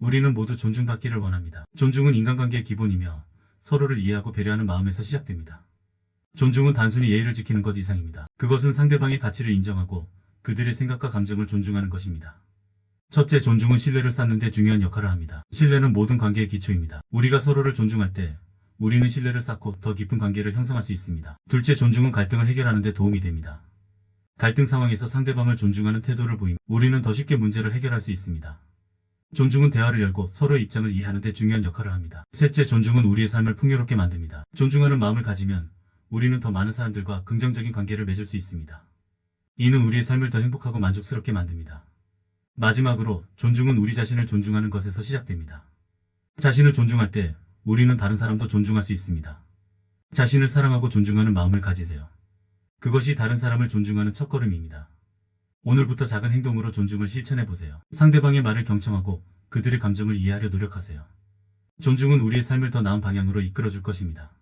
우리는 모두 존중받기를 원합니다. 존중은 인간관계의 기본이며 서로를 이해하고 배려하는 마음에서 시작됩니다. 존중은 단순히 예의를 지키는 것 이상입니다. 그것은 상대방의 가치를 인정하고 그들의 생각과 감정을 존중하는 것입니다. 첫째, 존중은 신뢰를 쌓는 데 중요한 역할을 합니다. 신뢰는 모든 관계의 기초입니다. 우리가 서로를 존중할 때 우리는 신뢰를 쌓고 더 깊은 관계를 형성할 수 있습니다. 둘째, 존중은 갈등을 해결하는 데 도움이 됩니다. 갈등 상황에서 상대방을 존중하는 태도를 보이면 우리는 더 쉽게 문제를 해결할 수 있습니다. 존중은 대화를 열고 서로의 입장을 이해하는 데 중요한 역할을 합니다. 셋째, 존중은 우리의 삶을 풍요롭게 만듭니다. 존중하는 마음을 가지면 우리는 더 많은 사람들과 긍정적인 관계를 맺을 수 있습니다. 이는 우리의 삶을 더 행복하고 만족스럽게 만듭니다. 마지막으로 존중은 우리 자신을 존중하는 것에서 시작됩니다. 자신을 존중할 때 우리는 다른 사람도 존중할 수 있습니다. 자신을 사랑하고 존중하는 마음을 가지세요. 그것이 다른 사람을 존중하는 첫걸음입니다. 오늘부터 작은 행동으로 존중을 실천해 보세요. 상대방의 말을 경청하고 그들의 감정을 이해하려 노력하세요. 존중은 우리의 삶을 더 나은 방향으로 이끌어 줄 것입니다.